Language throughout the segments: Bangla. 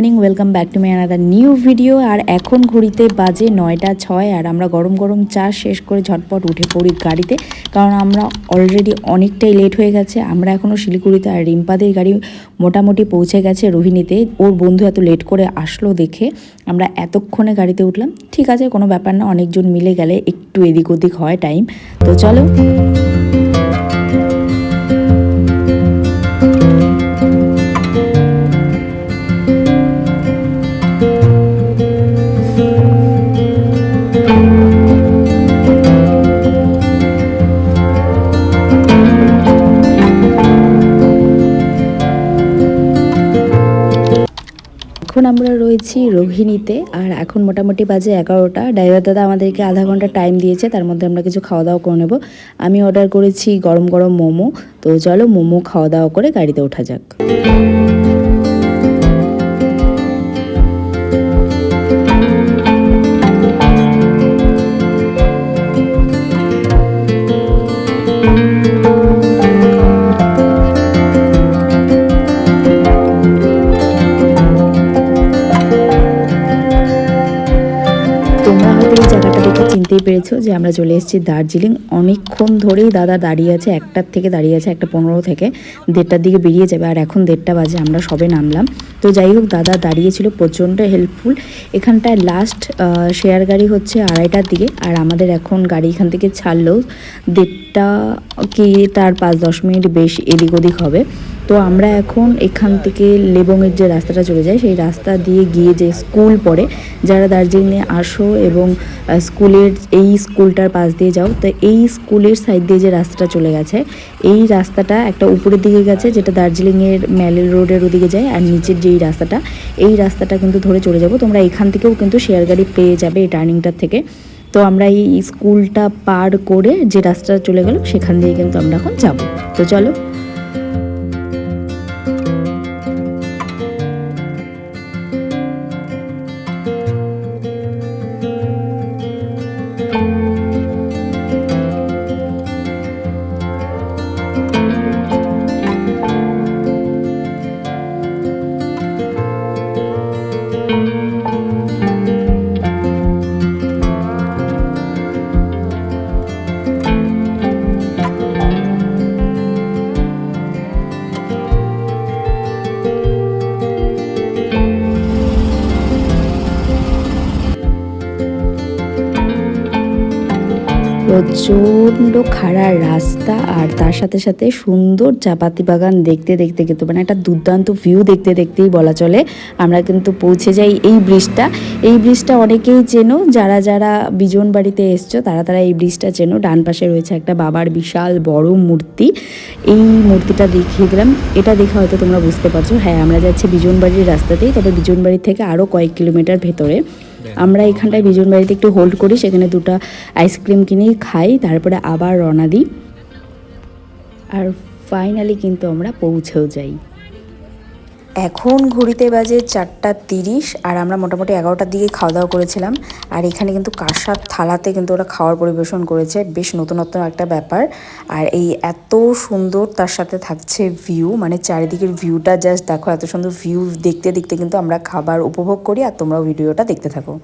Morning welcome back to my another new video আর এখন ঘড়িতে বাজে নয়টা ছয়, আর আমরা গরম গরম চা শেষ করে ঝটপট উঠে পড়ি গাড়িতে। কারণ আমরা অলরেডি অনেকটাই লেট হয়ে গেছে, আমরা এখনও শিলিগুড়িতে আর রিম্পাদের গাড়ি মোটামুটি পৌঁছে গেছে রোহিণীতে। ওর বন্ধু এত লেট করে আসলো দেখে, আমরা এতক্ষণে গাড়িতে উঠলাম। ঠিক আছে, কোনো ব্যাপার না, অনেকজন মিলে গেলে একটু এদিক ওদিক হয় টাইম তো চলো। এখন আমরা রয়েছি রোহিণীতে, আর এখন মোটামুটি বাজে এগারোটা। ড্রাইভার দাদা আমাদেরকে আধা ঘণ্টা টাইম দিয়েছে, তার মধ্যে আমরা কিছু খাওয়া দাওয়া করে নেব। আমি অর্ডার করেছি গরম গরম মোমো। তো চলো মোমো খাওয়া দাওয়া করে গাড়িতে ওঠা যাক। পেরেছ যে আমরা চলে এসেছি দার্জিলিং। অনেকক্ষণ ধরেই দাদা দাঁড়িয়ে আছে, একটার থেকে দাঁড়িয়ে আছে, একটা পনেরো থেকে। দেড়টার দিকে বেরিয়ে যাবে, আর এখন দেড়টা বাজে, আমরা সবে নামলাম। তো যাই হোক, দাদা দাঁড়িয়েছিল, প্রচণ্ড হেল্পফুল এখানটায় লাস্ট শেয়ার গাড়ি হচ্ছে আড়াইটার দিকে, আর আমাদের এখন গাড়ি এখান থেকে ছাড়লেও দেড়টা কি, তার পাঁচ দশ মিনিট বেশ এদিক ওদিক হবে। তো আমরা এখন এখান থেকে লেবংয়ের যে রাস্তাটা চলে যায়, সেই রাস্তা দিয়ে গিয়ে যে স্কুল পড়ে, যারা দার্জিলিংয়ে আসো এবং স্কুলের এই স্কুলটার পাশ দিয়ে যাও, তো এই স্কুলের সাইড দিয়ে যে রাস্তাটা চলে গেছে, এই রাস্তাটা একটা উপরের দিকে গেছে, যেটা দার্জিলিংয়ের ম্যালেল রোডের ওদিকে যায়, আর নিচের যেই রাস্তাটা, এই রাস্তাটা কিন্তু ধরে চলে যাব। তোমরা এখান থেকেও কিন্তু শেয়ার গাড়ি পেয়ে যাবে এই টার্নিংটার থেকে। তো আমরা এই স্কুলটা পার করে যে রাস্তাটা চলে গেল, সেখান দিয়ে কিন্তু আমরা এখন যাব। তো চলো খাড়া রাস্তা আর তার সাথে সাথে সুন্দর চাপাতি বাগান দেখতে দেখতে কিন্তু মানে একটা দুর্দান্ত ভিউ দেখতে দেখতেই বলা চলে। আমরা কিন্তু পৌঁছে যাই এই ব্রিজটা। এই ব্রিজটা অনেকেই চেনো, যারা যারা বিজন বাড়িতে এসছো, তারা তারা এই ব্রিজটা চেনো। ডান পাশে রয়েছে একটা বাবার বিশাল বড় মূর্তি। এই মূর্তিটা দেখিয়ে দিলাম। এটা দেখে হয়তো তোমরা বুঝতে পারছ। হ্যাঁ আমরা যাচ্ছি বিজন বাড়ির রাস্তাতেই, তবে বিজন বাড়ি থেকে আরও কয়েক কিলোমিটার ভেতরে। আমরা এখানটায় বিজন বাড়িতে একটু হোল্ড করি, সেখানে দুটো আইসক্রিম কিনে খাই, তারপরে আবার রওনা দিই। আর ফাইনালি কিন্তু আমরা পৌঁছেও যাই। এখন ঘড়িতে বাজে চারটা তিরিশ আর আমরা মোটামুটি এগারোটার দিকে খাওয়া দাওয়া করেছিলাম। আর এখানে কিন্তু কাঁসার থালাতে কিন্তু ওরা খাওয়ার পরিবেশন করেছে। বেশ নতুনত্ব একটা ব্যাপার। আর এই এত সুন্দর তার সাথে থাকছে ভিউ মানে চারিদিকের ভিউটা জাস্ট দেখো, এত সুন্দর ভিউ দেখতে দেখতে কিন্তু আমরা খাবার উপভোগ করি আর তোমরাও ভিডিওটা দেখতে থাকো।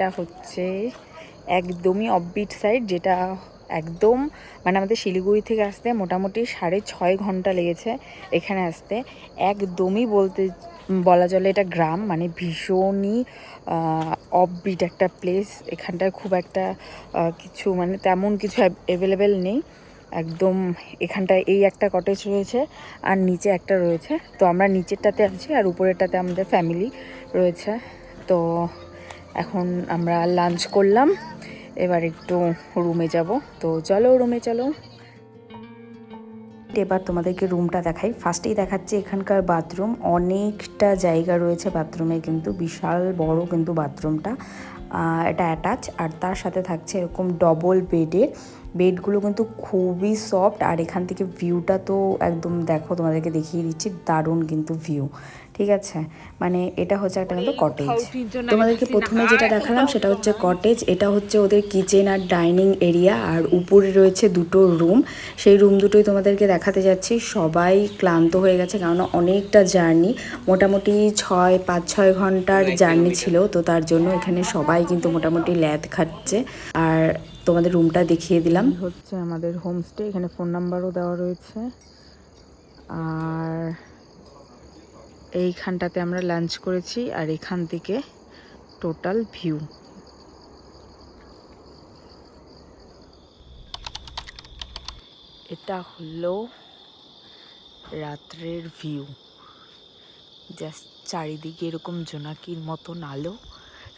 এটা হচ্ছে একদমই অফবিট সাইড যেটা একদম মানে আমাদের শিলিগুড়ি থেকে আসতে মোটামুটি সাড়ে ছয় ঘণ্টা লেগেছে এখানে আসতে। একদমই বলতে, বলা চলে এটা গ্রাম মানে ভীষণই অফবিট একটা প্লেস এখানটায় খুব একটা কিছু মানে তেমন কিছু অ্যাভেলেবেল নেই। একদম এখানটায় এই একটা কটেজ রয়েছে আর নিচে একটা রয়েছে। তো আমরা নিচেরটাতে আছি আর উপরেরটাতে আমাদের ফ্যামিলি রয়েছে। তো এখন আমরা লাঞ্চ করলাম। এবার একটু রুমে যাব। তো চলো রুমে চলো। এবার তোমাদেরকে রুমটা দেখাই। ফার্স্টেই দেখাচ্ছি এখানকার বাথরুম অনেকটা জায়গা রয়েছে বাথরুমে কিন্তু বিশাল বড় কিন্তু বাথরুমটা এটা অ্যাটাচ আর তার সাথে থাকছে এরকম ডবল বেডের বেডগুলো কিন্তু খুবই সফট আর এখান থেকে ভিউটা তো একদম দেখো, তোমাদেরকে দেখিয়ে দিচ্ছি। দারুণ কিন্তু ভিউ ঠিক আছে? মানে এটা হচ্ছে একটা কিন্তু কটেজ তোমাদেরকে প্রথমে যেটা দেখালাম সেটা হচ্ছে কটেজ এটা হচ্ছে ওদের কিচেন আর ডাইনিং এরিয়া আর উপরে রয়েছে দুটো রুম সেই রুম দুটোই তোমাদেরকে দেখাতে যাচ্ছি। সবাই ক্লান্ত হয়ে গেছে কারণ অনেকটা জার্নি মোটামুটি ছয় পাঁচ ছয় ঘণ্টার জার্নি ছিল। তো তার জন্য এখানে সবাই কিন্তু মোটামুটি ল্যাদ খাচ্ছে। আর তোমাদের রুমটা দেখিয়ে দিলাম। হচ্ছে আমাদের হোমস্টে এখানে ফোন নাম্বারও দেওয়া রয়েছে। আর এইখানটাতে আমরা লাঞ্চ করেছি আর এখান থেকে টোটাল ভিউ এটা হলো রাত্রের ভিউ জাস্ট চারিদিকে এরকম জোনাকির মতন আলো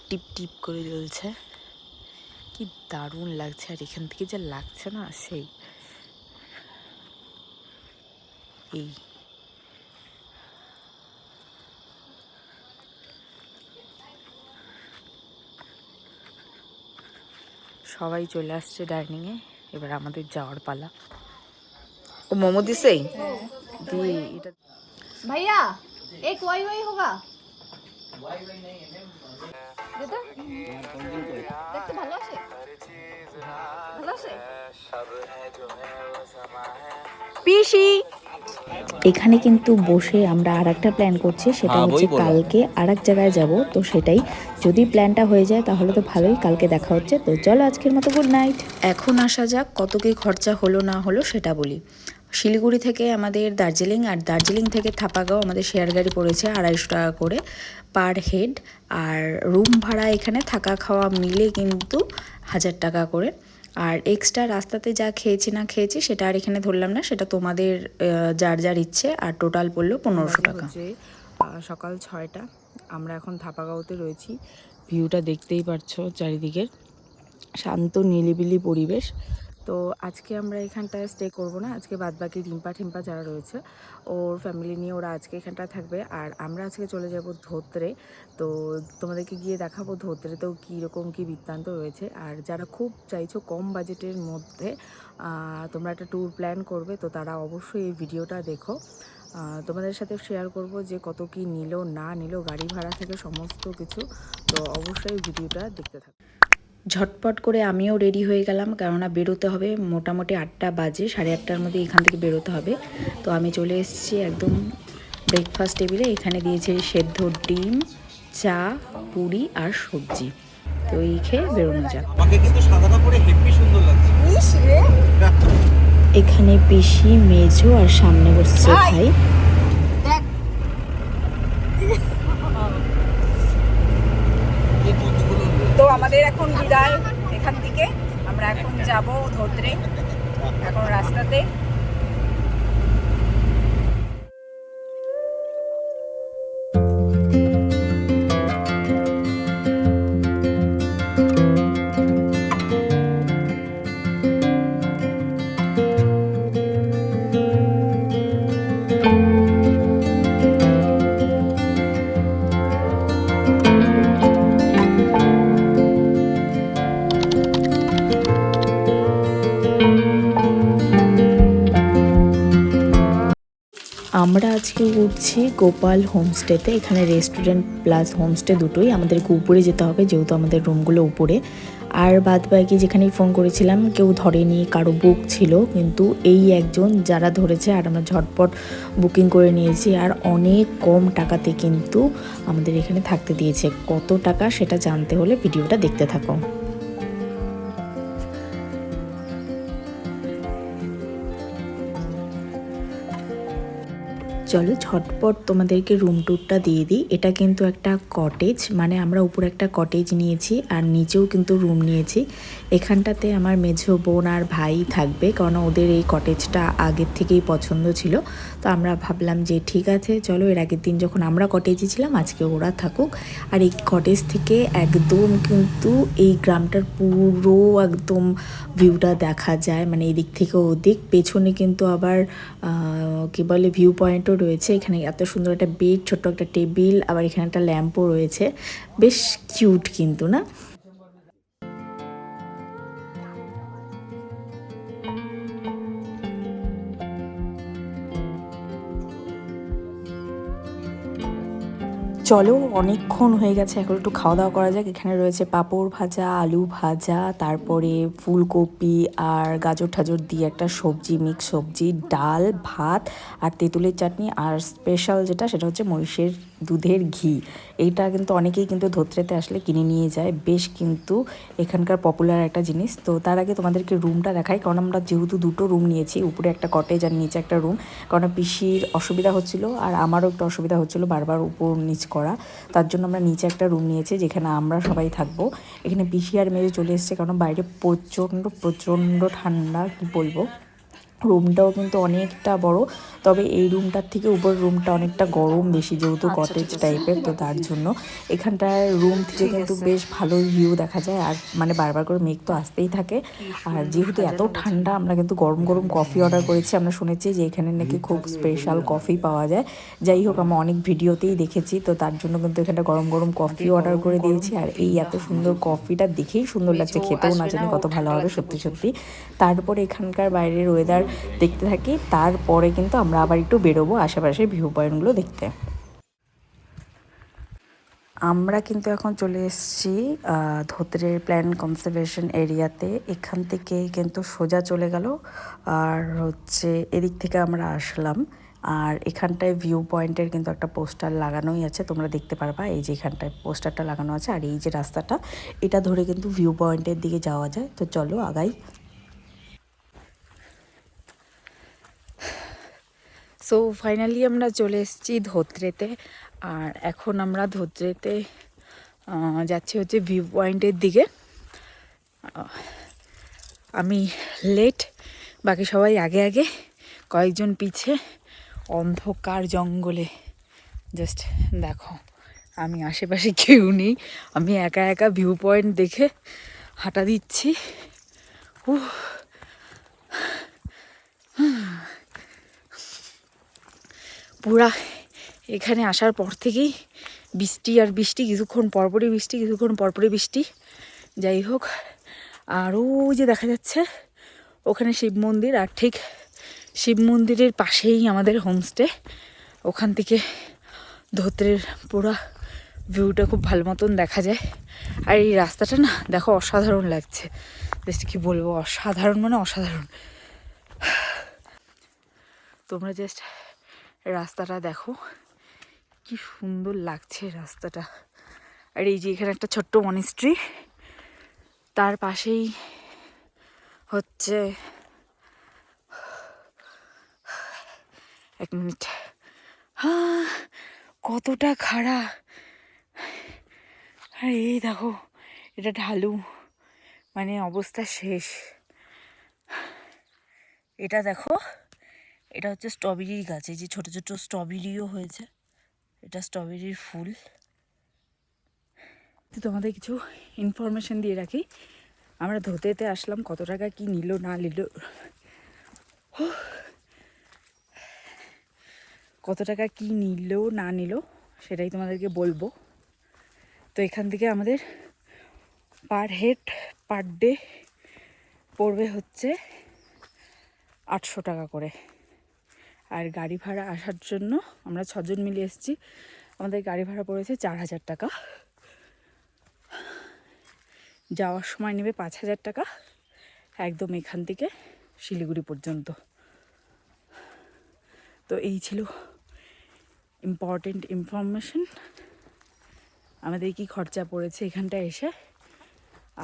টিপ টিপ করে জ্বলছে। কি দারুণ লাগছে, আর এখান থেকে যা লাগছে না, সেই। এই সবাই চলে আসছে ডাইনিংয়ে এবার আমাদের যাওয়ার পালা। ও মোমো দিছেই হ্যাঁ। দি এটা ভাইয়া এক ওয়াই ওয়াই হোগা। দেখতে ভালো আছে? ভালো পিসি! এখানে কিন্তু বসে আমরা আর একটা প্ল্যান করছি সেটা হচ্ছে কালকে আর এক জায়গায় যাব তো সেটাই। যদি প্ল্যানটা হয়ে যায় তাহলে তো ভালোই কালকে দেখা হচ্ছে। তো চলো আজকের মতো গুড নাইট এখন আসা যাক কত কি খরচা হলো না হলো সেটা বলি। শিলিগুড়ি থেকে আমাদের দার্জিলিং আর দার্জিলিং থেকে থাপাগাঁও আমাদের শেয়ার গাড়ি পড়েছে আড়াইশো টাকা করে পার হেড আর রুম ভাড়া এখানে থাকা খাওয়া মিলে কিন্তু হাজার টাকা করে। আর এক্সট্রা রাস্তাতে যা খেয়েছি না খেয়েছি সেটা আর এখানে ধরলাম না সেটা তোমাদের যার যার ইচ্ছে আর টোটাল পড়ল পনেরোশো টাকা। সকাল ছয়টা আমরা এখন থাপাগাঁওতে রয়েছি। ভিউটা দেখতেই পারছ চারিদিকের। শান্ত নিলিবিলি পরিবেশ। তো আজকে আমরা এখানটায় স্টে করব না। আজকে বাদবাকি রিম্পা ঠিম্পা যারা রয়েছে, ওর ফ্যামিলি নিয়ে ওরা আজকে এখানটায় থাকবে। আর আমরা আজকে চলে যাব ধোত্রে। তো তোমাদেরকে গিয়ে দেখাবো ধোত্রেতেও কীরকম কী বৃত্তান্ত রয়েছে। আর যারা খুব চাইছো কম বাজেটের মধ্যে তোমরা একটা ট্যুর প্ল্যান করবে, তো তারা অবশ্যই এই ভিডিওটা দেখো। তোমাদের সাথে শেয়ার করব যে কত কি নিল, না নিল, গাড়ি ভাড়া থেকে সমস্ত কিছু। তো অবশ্যই ভিডিওটা দেখতে থাকো। ঝটপট করে আমিও রেডি হয়ে গেলাম। কেননা বেরোতে হবে মোটামুটি আটটা বাজে সাড়ে আটটার মধ্যে এখান থেকে বেরোতে হবে। তো আমি চলে এসেছি একদম ব্রেকফাস্ট টেবিলে এখানে দিয়েছে সেদ্ধ ডিম চা পুরি আর সবজি। তো এই খেয়ে বেরোনো যাক। এখানে পিসি মেজো আর সামনে বসছে ভাই এই কতগুলো তো আমাদের এখন বিদায় এখান থেকে। আমরা এখন যাব ধরতে এখন রাস্তাতে। আমরা আজকে উঠছি গোপাল হোমস্টেতে। এখানে রেস্টুরেন্ট প্লাস হোমস্টে দুটোই। আমাদেরকে উপরে যেতে হবে, যেহেতু আমাদের রুমগুলো উপরে। আর বাদ বাকি যেখানেই ফোন করেছিলাম, কেউ ধরেনি, কারও বুক ছিল। কিন্তু এই একজন যারা ধরেছে, আর আমরা ঝটপট বুকিং করে নিয়েছি। আর অনেক কম টাকাতে কিন্তু আমাদের এখানে থাকতে দিয়েছে। কত টাকা সেটা জানতে হলে ভিডিওটা দেখতে থাকো। চলো, ঝটপট তোমাদেরকে রুম ট্যুরটা দিয়ে দিই। এটা কিন্তু একটা কটেজ মানে আমরা উপরে একটা কটেজ নিয়েছি আর নিচেও কিন্তু রুম নিয়েছি। এখানটাতে আমার মেঝো বোন আর ভাই থাকবে, কারণ ওদের এই কটেজটা আগের থেকেই পছন্দ ছিল। তো আমরা ভাবলাম যে ঠিক আছে, চলো এর আগের দিন যখন আমরা কটেজে ছিলাম, আজকে ওরা থাকুক। আর এই কটেজ থেকে একদম কিন্তু এই গ্রামটার পুরো একদম ভিউটা দেখা যায়। মানে এদিক থেকে ওদিক, পেছনে কিন্তু আবার কী বলে ভিউ পয়েন্টও রয়েছে, এখানে এত সুন্দর একটা বেড, ছোট্ট একটা টেবিল, আবার এখানে একটা ল্যাম্পও রয়েছে। বেশ কিউট কিন্তু, না? চলো, অনেকক্ষণ হয়ে গেছে, এখন একটু খাওয়া দাওয়া করা যাক। এখানে রয়েছে পাঁপড় ভাজা, আলু ভাজা, তারপরে ফুলকপি আর গাজর ঠাজর দিয়ে একটা সবজি, মিক্স সবজি, ডাল, ভাত আর তেঁতুলের চাটনি। আর স্পেশাল যেটা, সেটা হচ্ছে মহিষের দুধের ঘি। এইটা কিন্তু অনেকেই কিন্তু ধোত্রেতে আসলে কিনে নিয়ে যায়। বেশ কিন্তু এখানকার পপুলার একটা জিনিস। তো তার আগে তোমাদেরকে রুমটা দেখাই। কারণ আমরা যেহেতু দুটো রুম নিয়েছি, উপরে একটা কটেজ আর নিচে একটা রুম কারণ পিসির অসুবিধা হচ্ছিল আর আমারও একটু অসুবিধা হচ্ছিল বারবার উপর নিচ করা। তার জন্য আমরা নিচে একটা রুম নিয়েছি, যেখানে আমরা সবাই থাকব। এখানে পিসি আর মেয়ে চলে এসছে, কারণ বাইরে প্রচণ্ড প্রচণ্ড ঠান্ডা, কি বলব? রুমটাও কিন্তু অনেকটা বড়। তবে এই রুমটার থেকে উপর রুমটা অনেকটা গরম বেশি যেহেতু কটেজ টাইপের তো তার জন্য এখানটায় রুম থেকে কিন্তু বেশ ভালো ভিউ দেখা যায়। আর মানে বারবার করে মেঘ তো আসতেই থাকে। আর যেহেতু এত ঠান্ডা আমরা কিন্তু গরম গরম কফি অর্ডার করেছি। আমরা শুনেছি যে এখানে নাকি খুব স্পেশাল কফি পাওয়া যায়। যাই হোক আমরা অনেক ভিডিওতেই দেখেছি। তো তার জন্য কিন্তু এখানটা গরম গরম কফি অর্ডার করে দিয়েছি। আর এই এত সুন্দর কফিটা দেখেই সুন্দর লাগছে। খেতেও না জানি কত ভালো হবে সত্যি সত্যি। তারপরে এখানকার বাইরের ওয়েদার দেখতে থাকি, তারপরে কিন্তু আমরা আবার একটু বেরোবো আশেপাশের ভিউ পয়েন্টগুলো দেখতে। আমরা কিন্তু এখন চলে এসেছি ধোত্রের প্ল্যান কনজারভেশন এরিয়াতে এখান থেকে কিন্তু সোজা চলে গেল, আর হচ্ছে এদিক থেকে আমরা আসলাম। আর এখানটায় ভিউ পয়েন্টের কিন্তু একটা পোস্টার লাগানোই আছে, তোমরা দেখতে পারবা এই যে এখানটায় পোস্টারটা লাগানো আছে। আর এই যে রাস্তাটা, এটা ধরে কিন্তু ভিউ পয়েন্টের দিকে যাওয়া যায়। তো চলো আগাই। সো ফাইনালি আমরা চলে এসেছি ধোত্রেতে। আর এখন আমরা ধোত্রেতে যাচ্ছি হচ্ছে ভিউ পয়েন্টের দিকে আমি লেট বাকি সবাই আগে আগে কয়েকজন পিছে অন্ধকার জঙ্গলে। জাস্ট দেখো, আমি আশেপাশে কেউ নেই। আমি একা একা ভিউ পয়েন্ট দেখে হাঁটা দিচ্ছি। উহ। পুরা এখানে আসার পর থেকেই বৃষ্টি আর বৃষ্টি, কিছুক্ষণ পরপরই বৃষ্টি, কিছুক্ষণ পরপরই বৃষ্টি। যাই হোক, আর ওই যে দেখা যাচ্ছে, ওখানে শিব মন্দির আর ঠিক শিব মন্দিরের পাশেই আমাদের হোমস্টে ওখান থেকে ধোত্রের পুরা ভিউটা খুব ভালো মতন দেখা যায়। আর এই রাস্তাটা না, দেখো অসাধারণ লাগছে। জাস্ট কি বলব, অসাধারণ মানে অসাধারণ। তোমরা জাস্ট রাস্তাটা দেখো। কি সুন্দর লাগছে রাস্তাটা। আর এই যে এখানে একটা ছোট্ট মনিস্ট্রি তার পাশেই হচ্ছে এক মিনিট। হ্যাঁ কতটা খাড়া। আর এই দেখো, এটা ঢালু। মানে অবস্থা শেষ। এটা দেখো। এটা হচ্ছে স্ট্রবেরির গাছ, এই যে ছোট ছোট স্ট্রবেরিও হয়েছে। এটা স্ট্রবেরির ফুল। তো তোমাদের কিছু ইনফরমেশন দিয়ে রাখি, আমরা ধোতেতে আসলাম কত টাকা, কি নিল, না নিল। কত টাকা, কি নিল, না নিল, সেটাই তোমাদেরকে বলব। তো এখান থেকে আমাদের পার হেড পার ডে পড়বে হচ্ছে আটশো টাকা করে। আর গাড়ি ভাড়া আসার জন্য আমরা ছজন মিলে এসেছি। আমাদের গাড়ি ভাড়া পড়েছে চার হাজার টাকা। যাওয়ার সময় নেবে পাঁচ হাজার টাকা একদম এখান থেকে শিলিগুড়ি পর্যন্ত। তো এই ছিল ইম্পর্টেন্ট ইনফরমেশন আমাদের কি খরচা পড়েছে এখানটায় এসে।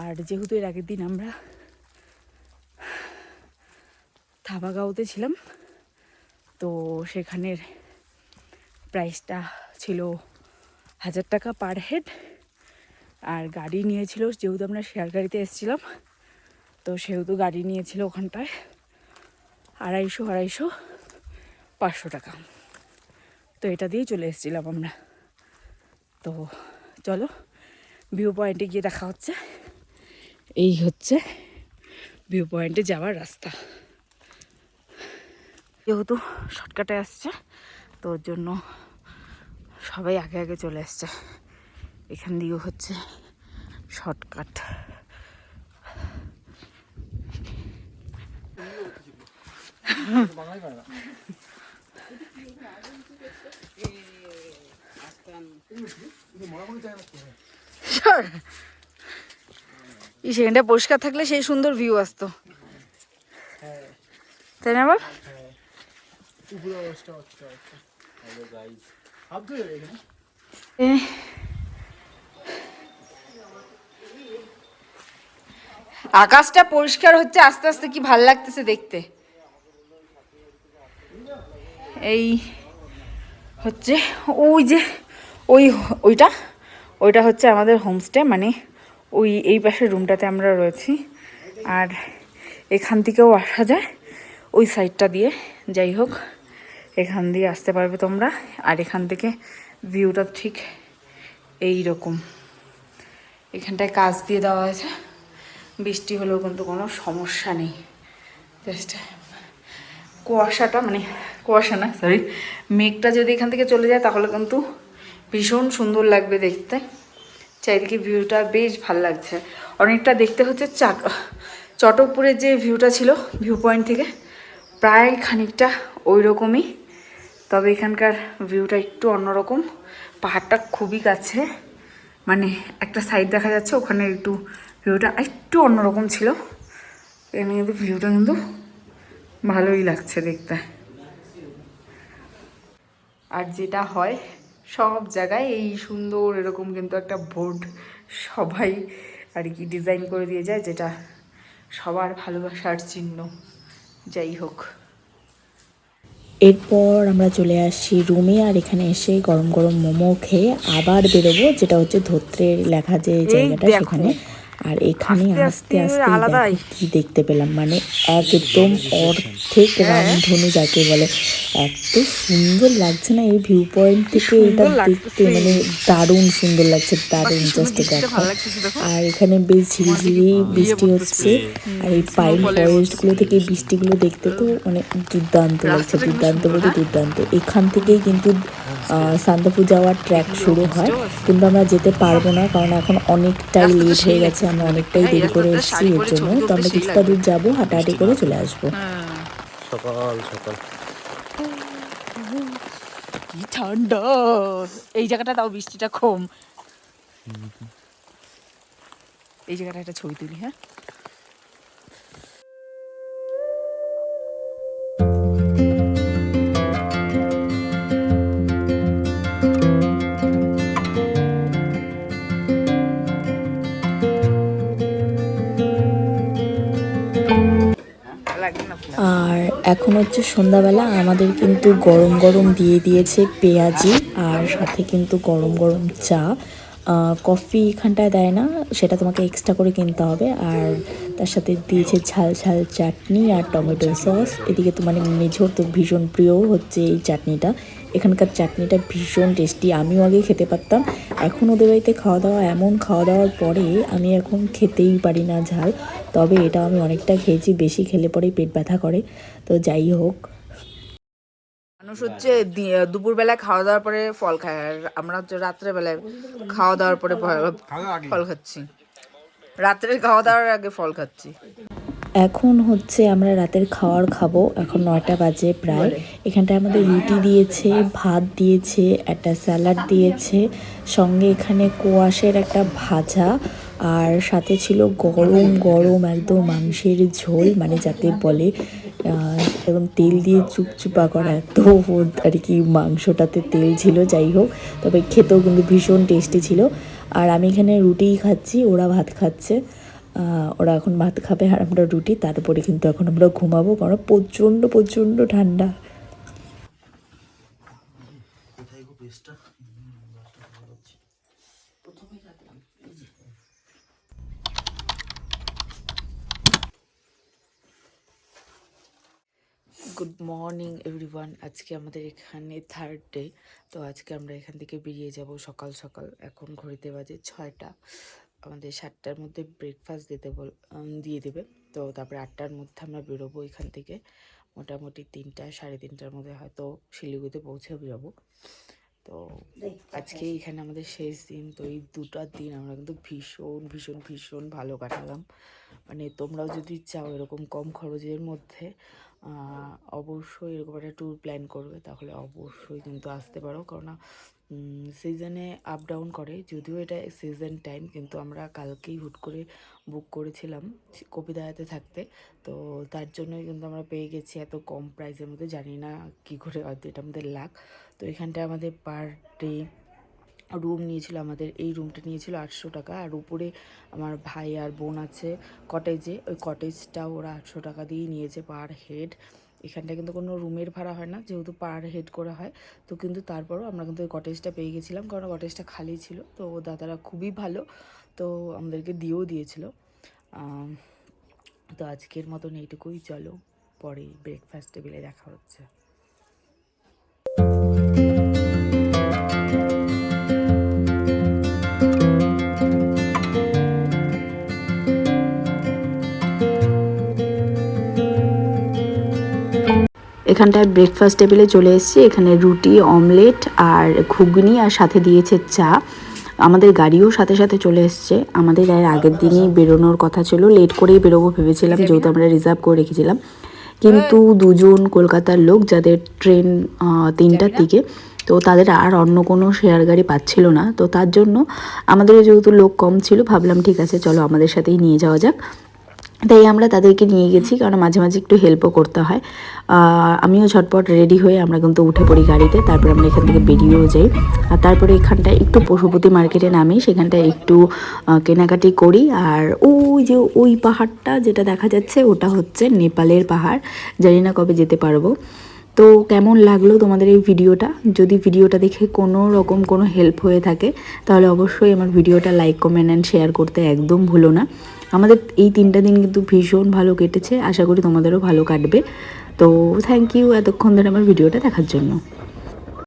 আর যেহেতু এর আগের দিন আমরা থাবাগাঁওতে ছিলাম তো সেখানের প্রাইসটা ছিল হাজার টাকা পার হেড আর গাড়ি নিয়েছিল, যেহেতু আমরা শেয়ার গাড়িতে এসেছিলাম, তো সেহেতু গাড়ি নিয়েছিল ওখানটায় আড়াইশো আড়াইশো, পাঁচশো টাকা। তো এটা দিয়েই চলে এসেছিলাম আমরা। তো চলো ভিউ পয়েন্টে গিয়ে দেখা হচ্ছে। এই হচ্ছে ভিউ পয়েন্টে যাওয়ার রাস্তা। যেহেতু শর্টকাটে আসছে, তো ওর জন্য সবাই আগে আগে চলে আসছে। এখান দিয়েও হচ্ছে শর্টকাট। এই সেখানটা পরিষ্কার থাকলে সেই সুন্দর ভিউ আসতো। তাই না আকাশটা পরিষ্কার হচ্ছে আস্তে আস্তে কি ভালো লাগতেছে দেখতে। এই হচ্ছে ওই যে ওই ওইটা। ওইটা হচ্ছে আমাদের হোমস্টে মানে ওই এই পাশের রুমটাতে আমরা রয়েছি। আর এখান থেকেও আসা যায় ওই সাইডটা দিয়ে। যাই হোক। এখান দিয়ে আসতে পারবে তোমরা। আর এখান থেকে ভিউটা ঠিক এই রকম এখানটায় কাজ দিয়ে দেওয়া আছে বৃষ্টি হলেও কিন্তু কোনো সমস্যা নেই। জাস্ট কুয়াশাটা মানে কুয়াশা না সরি মেঘটা যদি এখান থেকে চলে যায় তাহলে কিন্তু ভীষণ সুন্দর লাগবে দেখতে। চারিদিকে ভিউটা বেশ ভালো লাগছে। অনেকটা দেখতে হচ্ছে চাক, চটকপুরের যে ভিউটা ছিল ভিউ পয়েন্ট থেকে, প্রায় খানিকটা ওই রকমই তবে এখানকার ভিউটা একটু অন্যরকম। পাহাড়টা খুবই কাছে। মানে একটা সাইড দেখা যাচ্ছে, ওখানে একটু ভিউটা একটু অন্যরকম ছিল। এখানে কিন্তু ভিউটা কিন্তু ভালোই লাগছে দেখতে। আর যেটা হয়, সব জায়গায় এই সুন্দর এরকম কিন্তু একটা বোর্ড সবাই আর কি ডিজাইন করে দিয়ে যায়, যেটা সবার ভালোবাসার চিহ্ন। যাই হোক। এরপর আমরা চলে আসি রুমে আর এখানে এসে গরম গরম মোমো খেয়ে আবার বেরোবো যেটা হচ্ছে ধোত্রের লেখা যে জায়গাটা সেখানে। আর এখানে আস্তে আস্তে। কি দেখতে পেলাম। মানে একদম অর্ধেক হ্যাঁ। রামধনু যাকে বলে। এত সুন্দর লাগছে না এই ভিউ পয়েন্ট থেকে এটা দেখতে? মানে দারুণ সুন্দর লাগছে দারুণ জাস্ট দেখো। আর এখানে বেশ ঝিরিঝিরি বৃষ্টি হচ্ছে। আর এই পাইন ফরেস্টগুলো থেকে এই বৃষ্টিগুলো দেখতে তো মানে দুর্দান্ত লাগছে দুর্দান্ত বলতে দুর্দান্ত। এখান থেকেই কিন্তু আহ, সান্তাপুর যাওয়ার ট্র্যাক শুরু হয়। কিন্তু আমরা যেতে পারব না কারণ এখন অনেকটাই লেট হয়ে গেছে। আমরা অনেকটাই দেরি করে এসেছি এর জন্য। তো আমরা কিছুটা দূর যাব হাঁটাহাঁটি করে চলে আসব। সকাল সকাল। কি ঠান্ডা। এই জায়গাটা তাও বৃষ্টিটা কম। এই জায়গাটা একটা ছবি তুলি হ্যাঁ? আর এখন হচ্ছে সন্ধ্যাবেলা, আমাদের কিন্তু গরম গরম দিয়ে দিয়েছে পেঁয়াজি আর সাথে কিন্তু গরম গরম চা। কফি এখানটায় দেয় না, সেটা তোমাকে এক্সট্রা করে কিনতে হবে। আর তার সাথে দিয়েছে ঝাল ঝাল চাটনি আর টমেটো সস। এদিকে তো মানে মেঝোর তো ভীষণ প্রিয় হচ্ছে এই চাটনিটা। এখানকার চাটনিটা ভীষণ টেস্টি আমিও আগে খেতে পারতাম। এখন ওদের বাড়িতে খাওয়া দাওয়া এমন খাওয়া দাওয়ার পরে আমি এখন খেতেই পারি না ঝাল। তবে এটা আমি অনেকটা খেয়েছি বেশি খেলে পরেই পেট ব্যথা করে। তো যাই হোক। মানুষ হচ্ছে দি- দুপুরবেলা খাওয়া দাওয়ার পরে ফল খায় আর আমরা হচ্ছে রাত্রেবেলায় খাওয়া দাওয়ার পরে ফল- ফল খাচ্ছি। রাত্রের খাওয়া দাওয়ার আগে ফল খাচ্ছি। এখন হচ্ছে আমরা রাতের খাওয়ার খাব। এখন নয়টা বাজে প্রায়। এখানটায় আমাদের রুটি দিয়েছে, ভাত দিয়েছে, একটা স্যালাড দিয়েছে, সঙ্গে এখানে কোয়াশের একটা ভাজা, আর সাথে ছিল গরম গরম একদম মাংসের ঝোল মানে যাতে বলে একদম তেল দিয়ে চুপচুপা করা এত আর কি মাংসটাতে তেল ছিল, যাই হোক। তবে খেতেও কিন্তু ভীষণ টেস্টি ছিল। আর আমি এখানে রুটিই খাচ্ছি, ওরা ভাত খাচ্ছে। ওরা এখন ভাত খাবে আর আমরা রুটি তারপরে কিন্তু এখন আমরা ঘুমাবো কারণ প্রচণ্ড প্রচণ্ড ঠান্ডা। কোথায় গো পেস্টটা গুড মর্নিং এভরিওয়ান আজকে আমাদের এখানে থার্ড ডে তো আজকে আমরা এখান থেকে বেরিয়ে যাব সকাল সকাল। এখন ঘড়িতে বাজে ছয়টা। আমাদের সাতটার মধ্যে ব্রেকফাস্ট দিতে বল দিয়ে দেবে। তো তারপরে আটটার মধ্যে আমরা বেরোবো এখান থেকে। মোটামুটি তিনটা, সাড়ে তিনটার মধ্যে হয়তো শিলিগুড়িতে পৌঁছে যাব তো আজকে এখানে আমাদের শেষ দিন। তো এই দুটা দিন আমরা কিন্তু ভীষণ ভীষণ ভীষণ ভালো কাটালাম। মানে তোমরাও যদি চাও এরকম কম খরচের মধ্যে অবশ্যই এরকম একটা ট্যুর প্ল্যান করবে, তাহলে অবশ্যই কিন্তু আসতে পারো। কারণ সিজনে আপ ডাউন করে। যদিও এটা সিজন টাইম কিন্তু আমরা কালকেই হুট করে বুক করেছিলাম কবিতায়াতে থাকতে। তো তার জন্যই কিন্তু আমরা পেয়ে গেছি এত কম প্রাইসের মধ্যে। জানি না কী করে হয়তো এটা আমাদের লাখ তো এখানটায় আমাদের পার ডে রুম নিয়েছিল, আমাদের এই রুমটা নিয়েছিল আটশো টাকা। আর উপরে আমার ভাই আর বোন আছে কটেজে ওই কটেজটাও ওরা আটশো টাকা দিয়েই নিয়েছে পার হেড এখানটা কিন্তু কোনো রুমের ভাড়া হয় না, যেহেতু পার হেড করা হয়। তো কিন্তু তারপরও আমরা কিন্তু ওই কটেজটা পেয়ে গেছিলাম, কারণ কটেজটা খালি ছিল। তো দাদারা খুবই ভালো, তো আমাদেরকে দিয়েও দিয়েছিল। তো আজকের মতন এইটুকুই, চলো পরে ব্রেকফাস্ট টেবিলে দেখা হচ্ছে। এখানটায় ব্রেকফাস্ট টেবিলে চলে এসেছি। এখানে রুটি অমলেট আর ঘুগনি আর সাথে দিয়েছে চা। আমাদের গাড়িও সাথে সাথে চলে এসছে। আমাদের এর আগের দিনই বেরোনোর কথা ছিল। লেট করেই বেরোবো ভেবেছিলাম যেহেতু আমরা রিজার্ভ করে রেখেছিলাম। কিন্তু দুজন কলকাতার লোক যাদের ট্রেন তিনটার দিকে তো তাদের আর অন্য কোনো শেয়ার গাড়ি পাচ্ছিল না। তো তার জন্য আমাদের যেহেতু লোক কম ছিল ভাবলাম ঠিক আছে চলো আমাদের সাথেই নিয়ে যাওয়া যাক। তাই আমরা তাদেরকে নিয়ে গেছি, কারণ মাঝে মাঝে একটু হেল্পও করতে হয়। আমিও ঝটপট রেডি হয়ে আমরা কিন্তু উঠে পড়ি গাড়িতে, তারপরে আমরা এখান থেকে বেরিয়েও যাই। আর তারপরে এখানটায় একটু পশুপতি মার্কেটে নামি, সেখানটায় একটু কেনাকাটি করি। আর ওই যে ওই পাহাড়টা যেটা দেখা যাচ্ছে, ওটা হচ্ছে নেপালের পাহাড়। জানি না কবে যেতে পারব। তো কেমন লাগল তোমাদের এই ভিডিওটা? যদি ভিডিওটা দেখে কোনো রকম কোনো হেল্প হয়ে থাকে, তাহলে অবশ্যই আমার ভিডিওটা লাইক কমেন্ট অ্যান্ড শেয়ার করতে একদম ভুলো না। আমাদের এই তিনটা দিন কিন্তু ভীষণ ভালো কেটেছে। আশা করি তোমাদেরও ভালো কাটবে। তো থ্যাংক ইউ এতক্ষণ ধরে আমার ভিডিওটা দেখার জন্য।